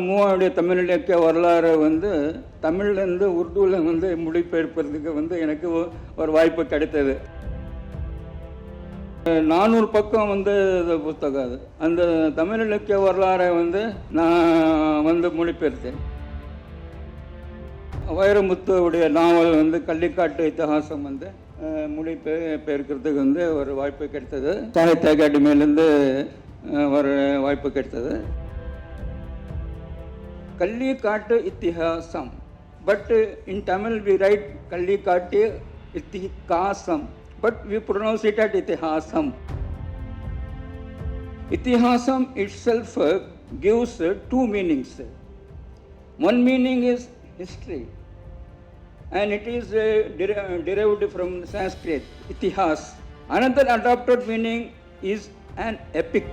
மூவாவுடைய தமிழ் இலக்கிய வரலாறு வந்து தமிழ்லேருந்து உருதுவில் வந்து மொழிபெயர்ப்பதற்கு வந்து எனக்கு ஒரு வாய்ப்பு கிடைத்தது. நானூறு பக்கம் வந்து புத்தகம் அது. அந்த தமிழ் இலக்கிய வரலாறை வந்து நான் வந்து மொழிபெயர்த்தேன். வைரமுத்துவுடைய நாவல் வந்து கள்ளிக்காட்டு இத்திஹாசம் வந்து மொழிபெயர்க்கிறதுக்கு வந்து ஒரு வாய்ப்பு கிடைத்தது. சாகித்ய அகாடமியிலேருந்து ஒரு வாய்ப்பு கிடைத்தது. Kallikattu Itihasam. But in Tamil we write Kallikattu Itihasam. But we pronounce it as Itihasam. Itihasam itself gives two meanings. One meaning is history, and it is derived from Sanskrit, itihas. Another adopted meaning is an epic.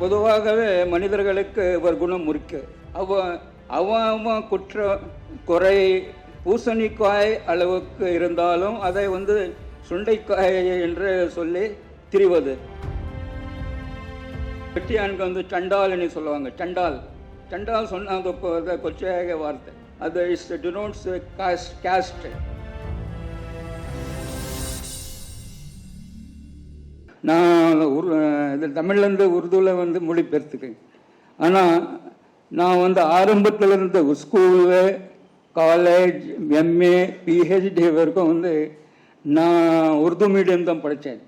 பொதுவாகவே மனிதர்களுக்கு ஒரு குணம் இருக்கு அவ அவன் அவன் குற்ற குறை பூசணிக்காய் அளவுக்கு இருந்தாலும் அதை வந்து சுண்டைக்காய் என்று சொல்லி திரிவது. வெட்டியானுக்கு வந்து சண்டால்னு சொல்லுவாங்க சண்டால். சண்டால் சொன்னாங்க அது கொச்சையாக வார்த்தை. அது இஸ் டினோட்ஸ் காஸ்ட் காஸ்ட் நான் உரு இது தமிழ்லேருந்து உருதுவில் வந்து மொழிபெயர்த்துக்கேன். ஆனால் நான் வந்து ஆரம்பத்தில் இருந்த ஸ்கூலு காலேஜ் எம்ஏ பிஹெச்டி வரைக்கும் வந்து நான் உருது மீடியம் தான் படித்தேன்.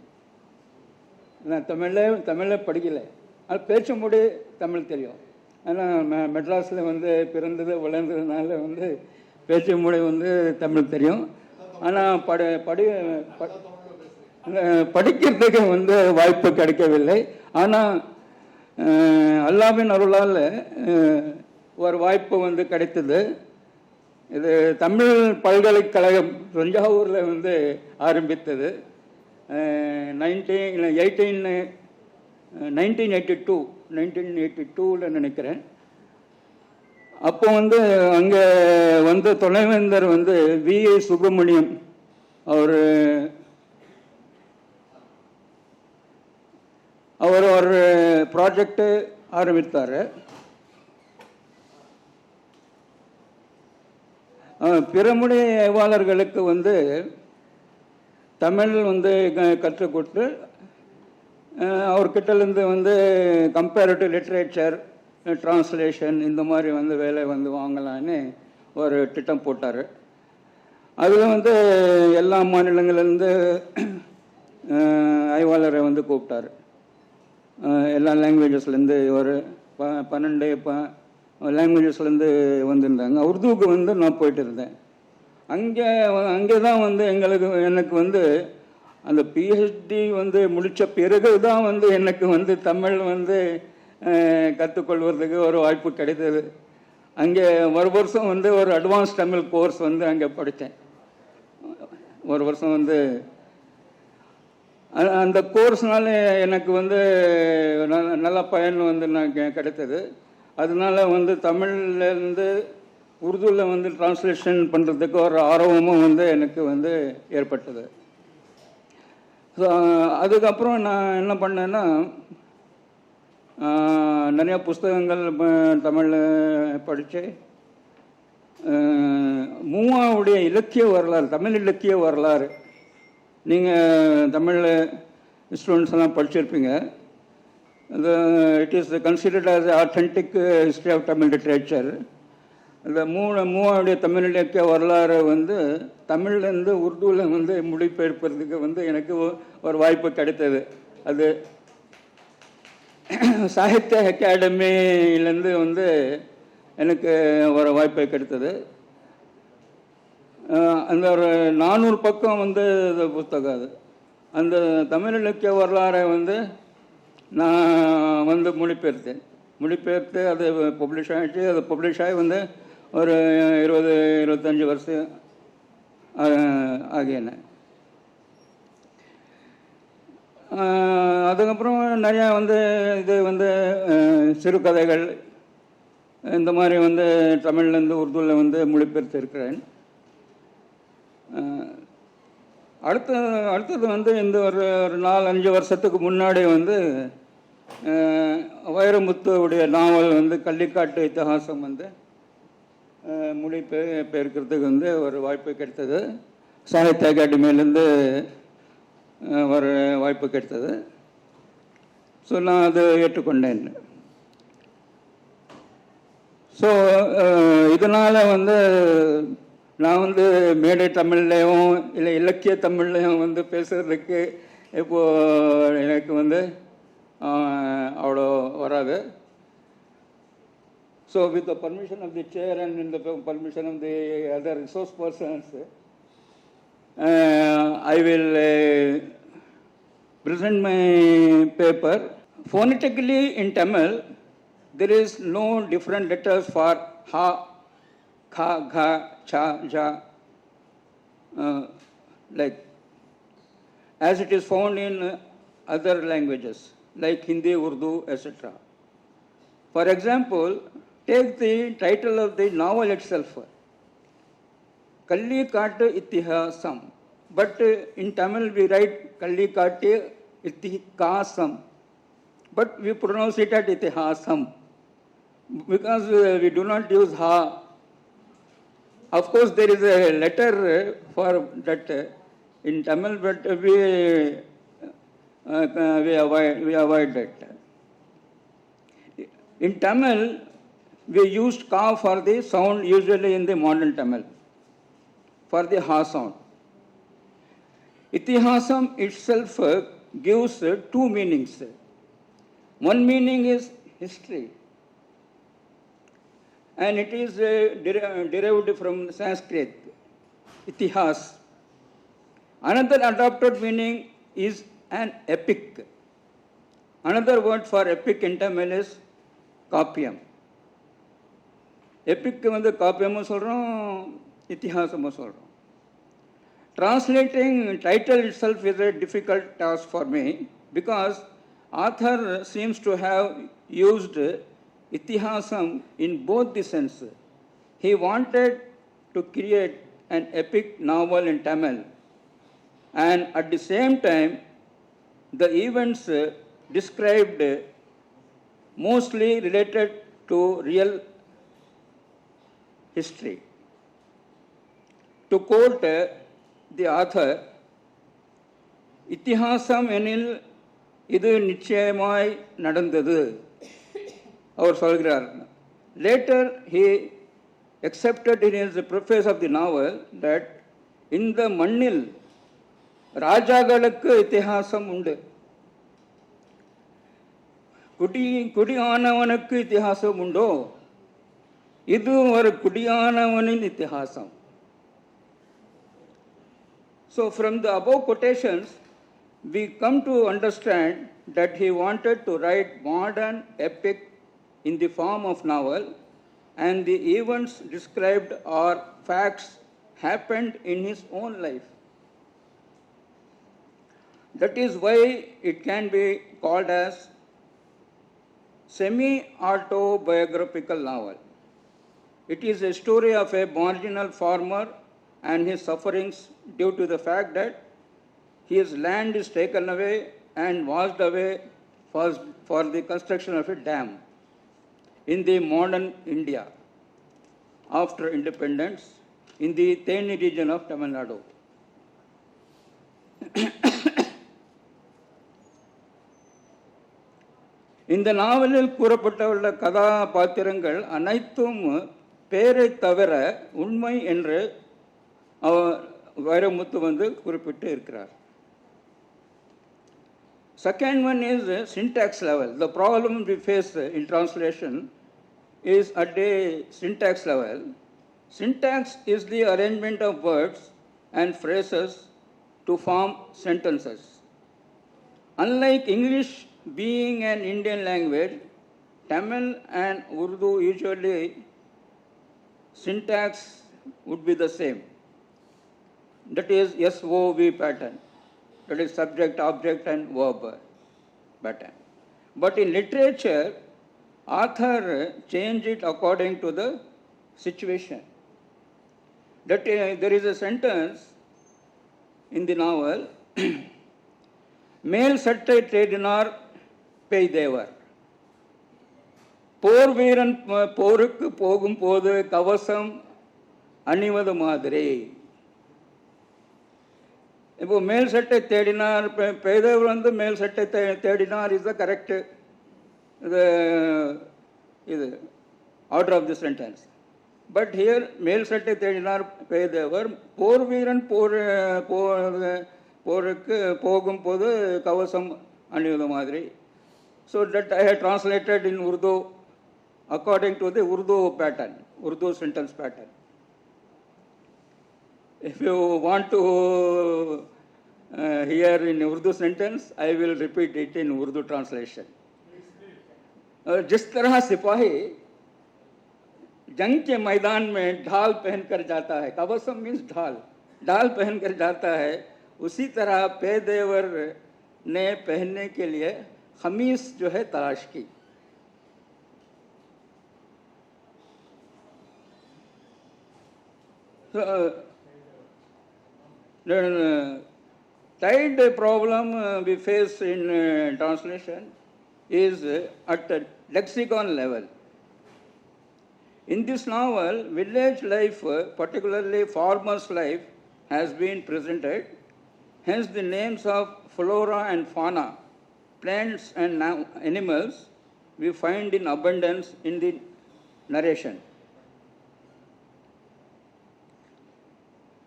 நான் தமிழில் தமிழில் படிக்கலை. அது பேச்சு மொழி தமிழ் தெரியும். ஆனால் மெட்ராஸில் வந்து பிறந்தது வளர்ந்ததுனால வந்து பேச்சு மொழி வந்து தமிழ் தெரியும். ஆனால் படு படி ப- படிக்கிறதுக்கு வந்து வாய்ப்பு கிடைக்கவில்லை. ஆனால் அல்லாவின் அருளால் ஒரு வாய்ப்பு வந்து கிடைத்தது. இது தமிழ் பல்கலைக்கழகம் தஞ்சாவூரில் வந்து ஆரம்பித்தது. Nineteen eighteen nineteen eighty two nineteen eighty டூவில் நினைக்கிறேன். அப்போ வந்து அங்கே வந்து துணைவேந்தர் வந்து வி ஏ சுப்பிரமணியம் அவர் அவர் ஒரு ப்ராஜெக்டு ஆரம்பித்தார். பிறமொழி ஆய்வாளர்களுக்கு வந்து தமிழ் வந்து க- கற்றுக் கொடுத்து அவர்கிட்டலேருந்து வந்து கம்பேரிட்டிவ் லிட்ரேச்சர் ட்ரான்ஸ்லேஷன் இந்த மாதிரி வந்து வேலை வந்து வாங்கலான்னு ஒரு திட்டம் போட்டார். அதில் வந்து எல்லா மாநிலங்கள்லேருந்து ஆய்வாளரை வந்து கூப்பிட்டாரு. எல்லா லாங்குவேஜஸ்லேருந்து ஒரு ப பன்னெண்டு ப லாங்குவேஜஸ்லேருந்து வந்திருந்தாங்க. உருதுவுக்கு வந்து நான் போயிட்டு இருந்தேன். அங்கே அங்கே தான் வந்து எங்களுக்கு எனக்கு வந்து அந்த பிஹெச்டி வந்து முடித்த பிறகு தான் வந்து எனக்கு வந்து தமிழ் வந்து கற்றுக்கொள்வதுக்கு ஒரு வாய்ப்பு கிடைத்தது. அங்கே ஒரு வருஷம் வந்து ஒரு அட்வான்ஸ் தமிழ் கோர்ஸ் வந்து அங்கே படித்தேன். ஒரு வருஷம் வந்து அந்த கோர்ஸ்னால எனக்கு வந்து நல்ல பயன் வந்து நான் கெ- கிடைத்தது. அதனால வந்து தமிழ்லேருந்து உருதுவில் வந்து டிரான்ஸ்லேஷன் பண்ணுறதுக்கு ஒரு ஆர்வமும் வந்து எனக்கு வந்து ஏற்பட்டது. ஸோ அதுக்கப்புறம் நான் என்ன பண்ணேன்னா நிறையா புஸ்தகங்கள் தமிழில் படித்து மூவாவுடைய இலக்கிய வரலாறு தமிழ் இலக்கிய வரலாறு நீங்கள் தமிழில் ஸ்டூடெண்ட்ஸ் எல்லாம் படிச்சிருப்பீங்க. அது it is considered as authentic history of Tamil literature இந்த மூணு மூவாவுடைய தமிழ் இலக்கிய வரலாறு வந்து தமிழ்லேருந்து உருதுவில் வந்து மொழிபெயர்ப்பதற்கு வந்து எனக்கு ஒரு வாய்ப்பு கிடைத்தது. அது சாகித்ய அகாடமியிலேருந்து வந்து எனக்கு ஒரு வாய்ப்பு கிடைத்தது. அந்த ஒரு நானூறு பக்கம் வந்து இது புத்தகம் அது. அந்த தமிழ் இலக்கிய வரலாறை வந்து நான் வந்து மொழிபெயர்த்தேன். மொழிபெயர்த்து அது பப்ளிஷ் ஆகிடுச்சு அது பப்ளிஷ் ஆகி வந்து ஒரு இருபது இருபத்தஞ்சி வருஷம் ஆகியன அதுக்கப்புறம் நிறையா வந்து இது வந்து சிறுகதைகள் இந்த மாதிரி வந்து தமிழ்லேருந்து உருதுவில் வந்து மொழிபெயர்த்து இருக்கிறேன். அடுத்த அடுத்தது வந்து இந்த ஒரு ஒரு நாலு அஞ்சு வருஷத்துக்கு முன்னாடி வந்து வைரமுத்துவுடைய நாவல் வந்து கள்ளிக்காட்டு இத்திஹாசம் வந்து மொழி மொழிபெ பெயர்க்கிறதுக்கு வந்து ஒரு வாய்ப்பு கிடைத்தது. சாகித்ய அகாடமியிலேருந்து ஒரு வாய்ப்பு கிடைத்தது. ஸோ நான் அதை ஏற்றுக்கொண்டேன். ஸோ இதனால் வந்து நான் வந்து மேடை தமிழ்லையும் இல்லை இலக்கிய தமிழ்லையும் வந்து பேசுறதுக்கு இப்போ எனக்கு வந்து அவ்வளோ வராது so with the permission of the chair and இந்த permission of the other resource persons I will present my paper. Phonetically in Tamil, there is no different letters for ha, kha, gha, cha, ja, uh, like as it is found in other languages like Hindi, Urdu, etc. For example, take the title of the novel itself. Kallikattu Itihasam. But in Tamil we write Kallikattu Itihasam. But we pronounce it at Itihasam. Because uh, we do not use Ha. Of course, there is a letter uh, for that uh, in Tamil, but we, uh, uh, we, avoid, we avoid that. In Tamil, we used ka for the sound usually in the modern Tamil, for the ha sound. Itihasam itself gives two meanings. One meaning is history, and it is uh, deri- derived from Sanskrit, itihas. Another adopted meaning is an epic. Another word for epic in Tamil is காப்பியம் எப்பிக்கு வந்து காப்பியமும் சொல்கிறோம் இத்திஹாசமும் சொல்கிறோம் Translating title itself is a difficult task for me because author seems to have used itihasam in both the sense. He wanted to create an epic novel in Tamil and at the same time the events uh, described uh, mostly related to real history. To quote uh, the author, இத்திஹாசம் எனில் இது நிச்சயமாய் நடந்தது அவர் சொல்கிறார் later he accepted in his preface of the novel that இந்த மண்ணில் ராஜாக்களுக்கு இத்திஹாசம் உண்டு குடி குடியானவனுக்கு இத்திஹாசம் உண்டோ இது ஒரு குடியானவனின் இத்திஹாசம் So, from the above quotations, we come to understand that he wanted to write modern epic in the form of novel, and the events described are facts happened in his own life. That is why it can be called as semi autobiographical novel. It is a story of a marginal farmer and his sufferings due to the fact that his land is taken away and washed away for, for the construction of a dam in the modern India after independence in the Theni region of Tamil Nadu. இந்த நாவலில் கூறப்பட்டுள்ள கதாபாத்திரங்கள் அனைத்தும் பேரை தவிர உண்மை என்று அவர் வைரமுத்து வந்து குறிப்பிட்டு இருக்கிறார் Second one is syntax level. The problem we face in translation is at a syntax level. Syntax is the arrangement of words and phrases to form sentences. Unlike English being an Indian language, Tamil and Urdu usually syntax would be the same. That is SOV pattern. That is subject, object, and verb pattern. But in literature, author change it according to the situation. That uh, there is a sentence in the novel மேல் சட்டை தேடினார் பேய் தேவர் போர் வீரன் போருக்கு போகும்போது கவசம் அணிவது மாதிரி இப்போ மேல் சட்டை தேடினார் பெ- வந்து மேல் சட்டை தே தேடினார் இஸ் த கரெக்ட் இது இது order of the sentence but here மேல் சட்டை தேடினார் பெய்தவர் போர் வீரன் போர் போ- போருக்கு போகும்போது கவசம் அணிவது மாதிரி. So that I have translated in Urdu according to the Urdu pattern Urdu sentence pattern If you want to uh, hear in Urdu sentence, I will repeat it in Urdu translation. Uh, जिस तरह सिपाही जंग के मैदान में ढाल पहनकर जाता है कवसम मीन्स ढाल ढाल पहनकर जाता है उसी तरह पेदेवर ने पहनने के लिए खमीस जो है तलाश की uh, uh, third problem uh, we face in uh, translation is uh, at the lexicon level. In this novel, village life, particularly farmer's life, has been presented. Hence, the names of flora and fauna, plants and animals, we find in abundance in the narration.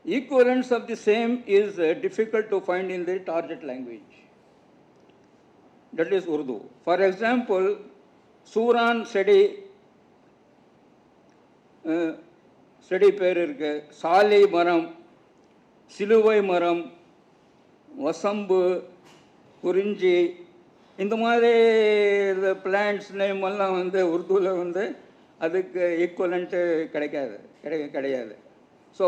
Equivalence of the same is uh, difficult to find in the target language. That is Urdu. For example, சூரான் செடி செடி பேர் இருக்கு சாலை மரம் சிலுவை மரம் வசம்பு குறிஞ்சி இந்த மாதிரி இந்த பிளான்ட்ஸ் நேம் எல்லாம் வந்து உருதுவில் வந்து அதுக்கு ஈக்குவலண்ட்டு கிடைக்காது கிடை கிடையாது ஸோ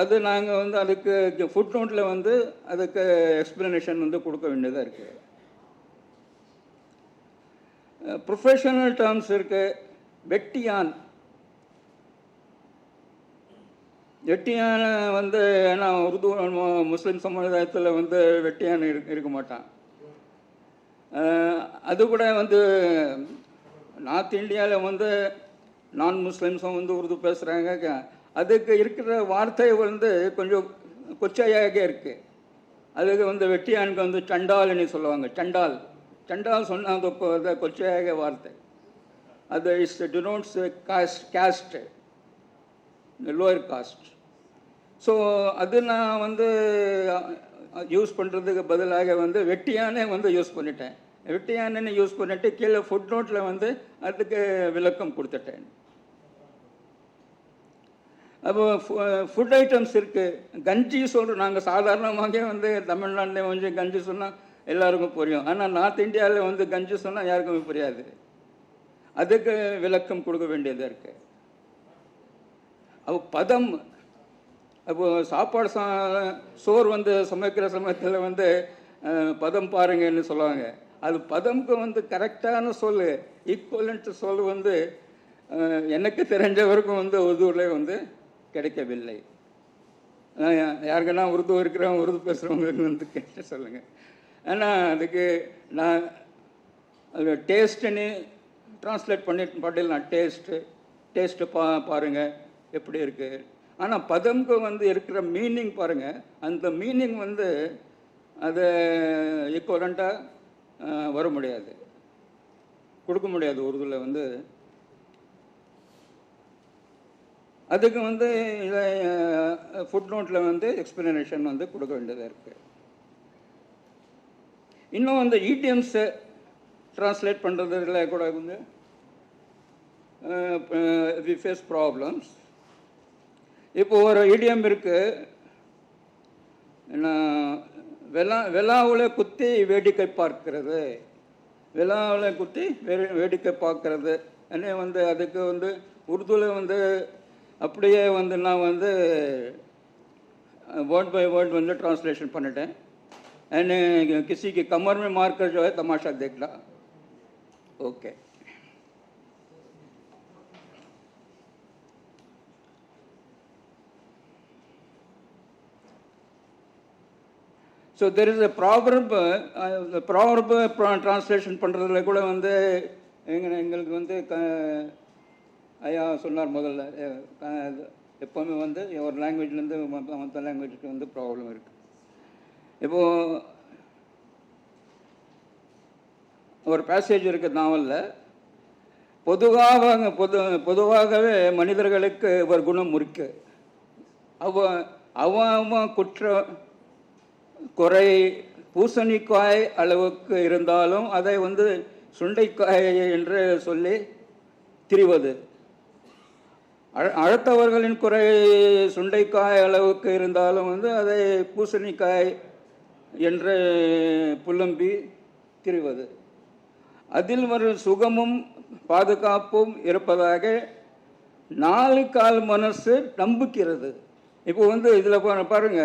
அது நாங்கள் வந்து அதுக்கு ஃபுட் நோட்டில் வந்து அதுக்கு எக்ஸ்பிளனேஷன் வந்து கொடுக்க வேண்டியதாக இருக்குது ப்ரொஃபஷனல் டேர்ம்ஸ் இருக்கு. வெட்டியான். வெட்டியான வந்து ஏன்னா உருது முஸ்லீம் சமுதாயத்தில் வந்து வெட்டியான் இருக்க இருக்க மாட்டான். அது கூட வந்து நார்த் இந்தியாவில் வந்து நான் முஸ்லீம்ஸும் வந்து உருது பேசுகிறாங்க அதுக்கு இருக்கிற வார்த்தை வந்து கொஞ்சம் கொச்சையாக இருக்கு. அதுக்கு வந்து வெட்டியானுக்கு வந்து சண்டால்னு சொல்லுவாங்க. சண்டால் சண்டால் சொன்னால் அது இப்போ கொச்சையாக வார்த்தை. அது is denotes caste caste lower caste so அது நான் வந்து யூஸ் பண்ணுறதுக்கு பதிலாக வந்து வெட்டியானே வந்து யூஸ் பண்ணிட்டேன். வெட்டியானன்னு யூஸ் பண்ணிட்டு கீழே ஃபுட் நோட்டில் வந்து அதுக்கு விளக்கம் கொடுத்துட்டேன். அப்போ ஃபுட் ஐட்டம்ஸ் இருக்குது கஞ்சி சொல்கிறோம் நாங்கள் சாதாரணமாக வந்து தமிழ்நாட்டில் கொஞ்சம் கஞ்சி சொன்னால் எல்லாருக்கும் புரியும். ஆனால் நார்த் இந்தியாவில் வந்து கஞ்சி சொன்னால் யாருக்குமே புரியாது. அதுக்கு விளக்கம் கொடுக்க வேண்டியதாக இருக்குது அப்போ பதம் அப்போ சாப்பாடு சா சோறு வந்து சமைக்கிற சமயத்தில் வந்து பதம் பாருங்கன்னு சொல்லுவாங்க. அது பதம்க்கு வந்து கரெக்டான சொல் ஈக்குவலன்ட்டு சொல் வந்து எனக்கு தெரிஞ்சவருக்கும் வந்து உருதுவில் வந்து கிடைக்கவில்லை. யாருக்கெல்லாம் உருது இருக்கிறவங்க உருது பேசுகிறவங்க வந்து கேட்டு சொல்லுங்கள் ஆனால் அதுக்கு நான் அது டேஸ்ட்டுன்னு ட்ரான்ஸ்லேட் பண்ணி பண்ணிடலாம் டேஸ்ட்டு டேஸ்ட்டு பா பாருங்கள் எப்படி இருக்குது ஆனால் பதம்க்கு வந்து இருக்கிற மீனிங் பாருங்கள் அந்த மீனிங் வந்து அது ஈக்குவலண்ட்டாக வர முடியாது. கொடுக்க முடியாது உருதுல வந்து. அதுக்கு வந்து இதை ஃபுட் நோட்டில் வந்து எக்ஸ்பிளனேஷன் வந்து கொடுக்க வேண்டியதாக இருக்குது இன்னும் அந்த ஈடிஎம்ஸு ட்ரான்ஸ்லேட் பண்ணுறதுல கூட வந்து வி ஃபேஸ் ப்ராப்ளம்ஸ் இப்போ ஒரு இடியம் இருக்குது என்ன வெலா வெலாவில் குத்தி வேடிக்கை பார்க்கிறது. வெலாவில் குத்தி வேடிக்கை பார்க்கறது. என்ன வந்து அதுக்கு வந்து உருதுவில் வந்து அப்படியே வந்து நான் வந்து वर्ड बाय वर्ड வந்து ट्रांसलेशन பண்ணிட்டேன் एंड किसी के कमर में मारकर जो है तमाशा देखना okay so there is a proverb uh, proverb translation பண்ணுறதுல கூட வந்து எங்க எங்களுக்கு வந்து க ஐயா சொன்னார் முதல்ல எப்போவுமே வந்து ஒரு லாங்குவேஜ்லேருந்து மற்ற லாங்குவேஜுக்கு வந்து ப்ராப்ளம் இருக்குது இப்போது ஒரு பேசேஜ் இருக்குது நாவலில் பொதுவாக பொது பொதுவாகவே மனிதர்களுக்கு ஒரு குணம் இருக்கு அவ அவன் அவன் குற்ற குறை பூசணிக்காய் அளவுக்கு இருந்தாலும் அதை வந்து சுண்டைக்காய் என்று சொல்லி திரிவது. அடுத்தவர்களின் குறை சுண்டைக்காய் அளவுக்கு இருந்தாலும் வந்து அதை பூசணிக்காய் என்று புலம்பி திரிவது. அதில் வரும் சுகமும் பாதுகாப்பும் இருப்பதாக நாலு கால் மனசு நம்புகிறது. இப்போ வந்து இதில் பாருங்க.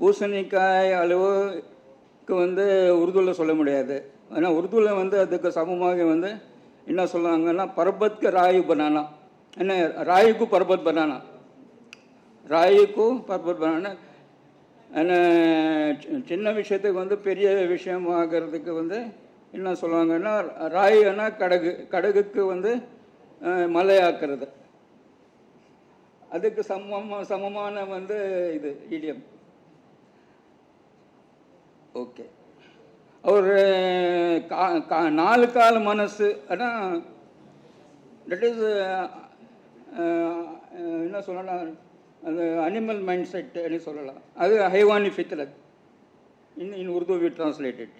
பூசணிக்காய் அளவுக்கு வந்து உருதுவில் சொல்ல முடியாது. ஆனால் உருதுவில் வந்து அதுக்கு சமமாக வந்து என்ன சொல்லுவாங்கன்னா பர்பத்க்கு ராயு பனானா. என்ன ராயுக்கு பர்பத் બનાના ராயுக்கு பர்பத் பனானா. ஆனால் சி- சின்ன விஷயத்துக்கு வந்து பெரிய விஷயம் ஆகிறதுக்கு வந்து என்ன சொல்லுவாங்கன்னா ராயுன்னா கடகு கடகுக்கு வந்து மலையாக்குறது. அதுக்கு சமமாக சமமான வந்து இது இடியம். ஓகே. அவர் கா கா நாலு கால் மனசு ஆனால் தட் இஸ் என்ன சொல்லலாம்? அது அனிமல் மைண்ட் செட்டுன்னு சொல்லலாம். அது ஹைவானி ஃபித்ரத் in in Urdu we translated